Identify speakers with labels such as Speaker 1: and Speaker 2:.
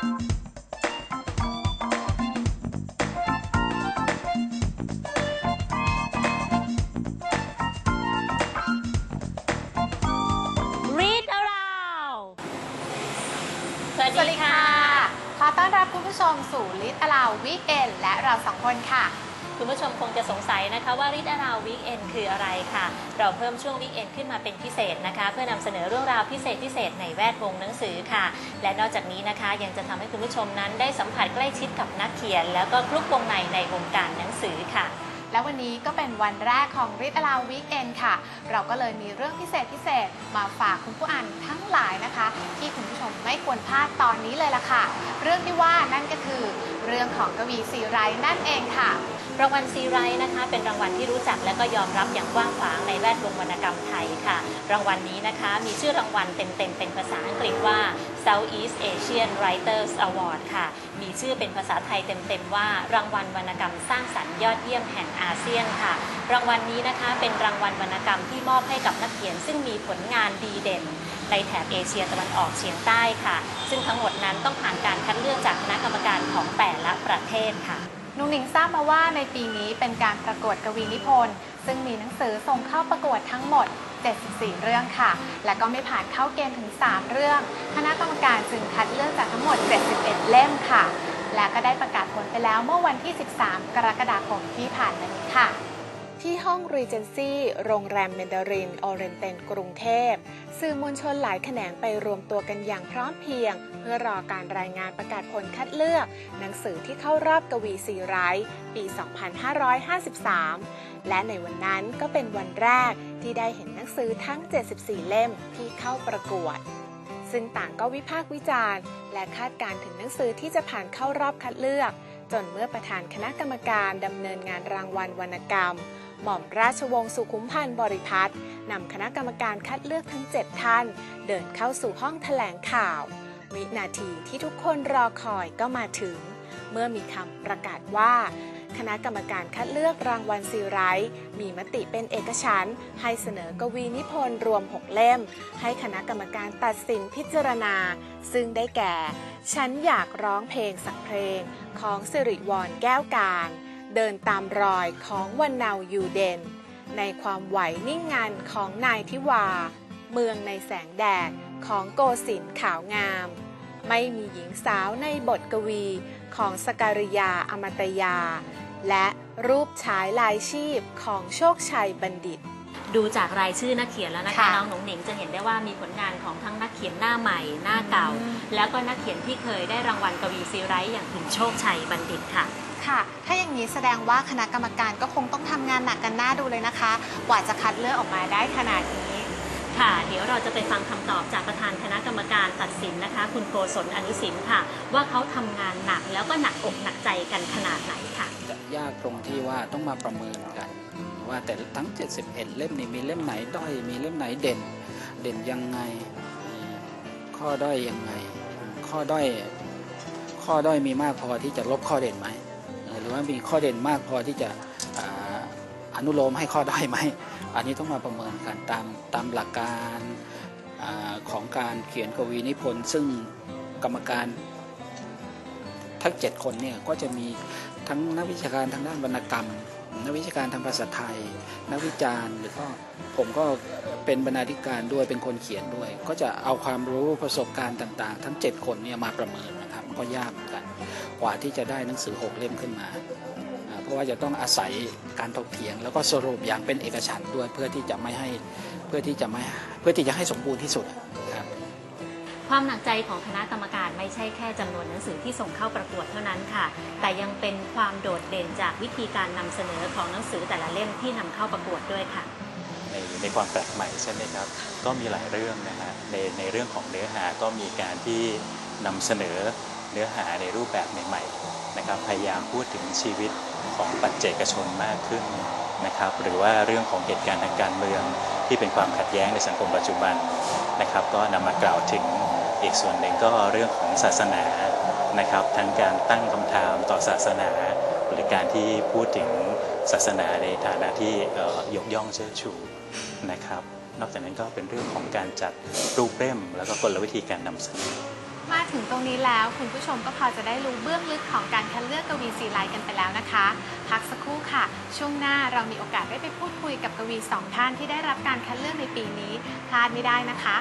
Speaker 1: Read around สวัสดีค่ะ
Speaker 2: ขอต้อนรับคุณผู้ชมสู่ลิตลาวิเอนและเราสองคนค่ะ
Speaker 1: คุณผู้ชมคงจะสงสัยนะคะว่า Read Aloud Weekend คืออะไรค่ะ เราเพิ่มช่วง Weekend ขึ้นมาเป็นพิเศษนะคะ เพื่อนำเสนอเรื่องราวพิเศษพิเศษในแวดวงหนังสือค่ะ และนอกจากนี้นะคะ ยังจะทำให้คุณผู้ชมนั้นได้สัมผัสใกล้ชิดกับนักเขียน แล้วก็คลุกวงในในวงการหนังสือค่ะ
Speaker 2: และวันนี้ก็เป็นวันแรกของ Read Aloud Weekend ค่ะ เราก็เลยมีเรื่องพิเศษพิเศษมาฝากคุณผู้อ่านทั้งหลายนะคะ ที่คุณผู้ชมไม่ควรพลาดตอนนี้เลยล่ะค่ะ เรื่องที่ว่านั่นก็คือ เรื่องของกวีสีไรนั่นเองค่ะ
Speaker 1: รางวัลซีไรต์นะคะ เป็นรางวัลที่รู้จักและก็ยอมรับอย่างกว้างขวางในแวดวงวรรณกรรมไทยค่ะ รางวัลนี้นะคะ มีชื่อรางวัลเต็มๆ เป็นภาษาอังกฤษว่า Southeast Asian Writers Award ค่ะ มีชื่อเป็นภาษาไทยเต็มๆ ว่ารางวัลวรรณกรรมสร้างสรรค์ยอดเยี่ยมแห่งอาเซียนค่ะ รางวัลนี้นะคะ เป็นรางวัลวรรณกรรมที่มอบให้กับนักเขียน ซึ่งมีผลงานดีเด่นในแถบเอเชียตะวันออกเฉียงใต้ค่ะ ซึ่งทั้งหมดนั้นต้องผ่านการคัดเลือกจากคณะกรรมการของแต่ละประเทศค่ะ
Speaker 2: นุงหนิงทราบมาว่าในปีนี้เป็นการประกวดกวีนิพนธ์ซึ่งมีหนังสือส่งเข้าประกวดทั้งหมด 74 เรื่องค่ะ และก็ไม่ผ่านเข้าเกณฑ์ถึง 3 เรื่อง คณะกรรมการจึงคัดเลือกจากทั้งหมด 71 เล่มค่ะ และก็ได้ประกาศผลไปแล้วเมื่อวันที่ 13 กรกฎาคมที่ผ่านมานี้ค่ะ ที่ห้อง Regency โรงแรมเมนดาริน ออเรนเตนกรุงเทพ สื่อมวลชนหลายแขนงไปรวมตัวกันอย่างพร้อมเพรียง เพื่อรอการรายงานประกาศผลคัดเลือก หนังสือที่เข้ารอบกวีสีไร้ปี 2553 และในวันนั้นก็เป็นวันแรกที่ได้เห็นหนังสือทั้ง 74 เล่มที่เข้าประกวด ซึ่งต่างก็วิพากษ์วิจารณ์ และคาดการณ์ถึงหนังสือที่จะผ่านเข้ารอบคัดเลือก จนเมื่อประธานคณะกรรมการดำเนินงานรางวัลวรรณกรรมหม่อมราชวงศ์สุขุมพันธ์บริพัตรนำคณะกรรมการคัดเลือกทั้ง 7 ท่าน เดินเข้าสู่ห้องแถลงข่าว วินาทีที่ทุกคนรอคอยก็มาถึง เมื่อมีคำประกาศว่า คณะกรรมการคัดเลือกรางวัลซีไรต์มีมติเป็นเอกฉันท์ให้เสนอกวีนิพนธ์รวม 6 เล่ม ให้คณะกรรมการตัดสินพิจารณา ซึ่งได้แก่ ฉันอยากร้องเพลงสักเพลงของสิริวรแก้วการ เดินตามรอยของวันนาวยูเดน ในความไหวนิ่งงันของนายทิวา เมืองในแสงแดด ของโกศินทร์ขาวงาม ไม่มีหญิงสาวในบทกวีของสการิยาอมตยา และรูปฉายลายชีพของโชคชัยบัณฑิต
Speaker 1: ดูจากรายชื่อนักเขียนแล้วนะคะ
Speaker 2: ค่ะ
Speaker 1: น้องหนงหนิงจะเห็นได้ว่ามีผลงานของทั้งนักเขียนหน้าใหม่หน้าเก่า
Speaker 2: อืม
Speaker 1: แล้วก็นักเขียนที่เคยได้รางวัลกวีซีไรต์อย่างคุณโชคชัยบัณฑิตค่ะ
Speaker 2: ค่ะ ถ้าอย่างนี้แสดงว่าคณะกรรมการก็คงต้องทำงานหนักกันหน้าดูเลยนะคะ กว่าจะคัดเลือกออกมาได้ขนาดนี้
Speaker 1: ค่ะ เดี๋ยวเราจะไปฟังคำตอบจากประธานคณะกรรมการตัดสินนะคะ คุณโกศลอนุสินค่ะ ว่าเขาทำงานหนักแล้วก็หนักอกหนักใจกันขนาดไหนค่ะ
Speaker 3: ยากตรงที่ว่าต้องมาประเมินกัน ว่าแต่ทั้ง 71 เล่มนี่มีเล่มไหนด้อยมีเล่มไหนเด่น เด่นยังไง ข้อด้อยยังไง ข้อด้อยข้อด้อยมีมากพอที่จะลบข้อเด่นไหมหรือว่ามีข้อเด่นมากพอที่จะออนุโลมให้ข้อด้อยไหม อันนี้ต้องมาประเมินกันตามตามหลักการอของการเขียนกวีนิพนธ์ซึ่งกรรมการทั้งเจ็ดคนเนี่ยก็จะมีทั้งนักวิชาการทางด้านวรรณกรรม นักวิชาการทางภาษาไทย นักวิจารณ์หรือก็ผมก็เป็นบรรณาธิการด้วยเป็นคนเขียนด้วย ก็จะเอาความรู้ประสบการณ์ต่าง ๆ ทั้ง 7 คนเนี่ยมาประเมินนะครับก็ยากเหมือนกัน กว่าที่จะได้หนังสือ 6 เล่มขึ้นมา ราะว่าจะต้องอาศัยการถกเถียง แล้วก็สรุปอย่างเป็นเอกฉันท์ด้วยเพื่อที่จะไม่ให้เพื่อที่จะไม่เพื่อที่จะให้สมบูรณ์ที่สุดครับ
Speaker 1: ความหนักใจของคณะกรรมการไม่ใช่แค่จำนวนหนังสือที่ส่งเข้าประกวดเท่านั้นค่ะ แต่ยังเป็นความโดดเด่นจากวิธีการนำเสนอของหนังสือแต่ละเล่มที่นำเข้าประกวดด้วยค่ะ
Speaker 4: ในในความแปลกใหม่ใช่ไหมครับ ก็มีหลายเรื่องนะฮะในในเรื่องของเนื้อหาก็มีการที่นำเสนอเนื้อหาในรูปแบบใหม่ๆนะครับพยายามพูดถึงชีวิต ของปัจเจกชนมากขึ้นนะครับหรือว่าเรื่องของเหตุการณ์ทางการเมืองที่เป็นความขัดแย้งในสังคมปัจจุบันนะครับ ก็นำมากล่าวถึงอีกส่วนหนึ่งก็เรื่องของศาสนานะครับทั้งการตั้งคำถามต่อศาสนา หรือการที่พูดถึงศาสนาในฐานะที่ยกย่องเชิดชูนะครับ นอกจากนั้นก็เป็นเรื่องของการจัดรูปเล่มแล้วก็กลวิธีการนำเสนอ
Speaker 2: มาถึงตรงนี้แล้ว คุณผู้ชมก็พอจะได้รู้เบื้องลึกของการคัดเลือกกวีสีไลท์กันไปแล้วนะคะ พักสักครู่ค่ะ ช่วงหน้าเรามีโอกาสได้ไปพูดคุยกับกวีสองท่านที่ได้รับการคัดเลือกในปีนี้พลาดไม่ได้นะคะ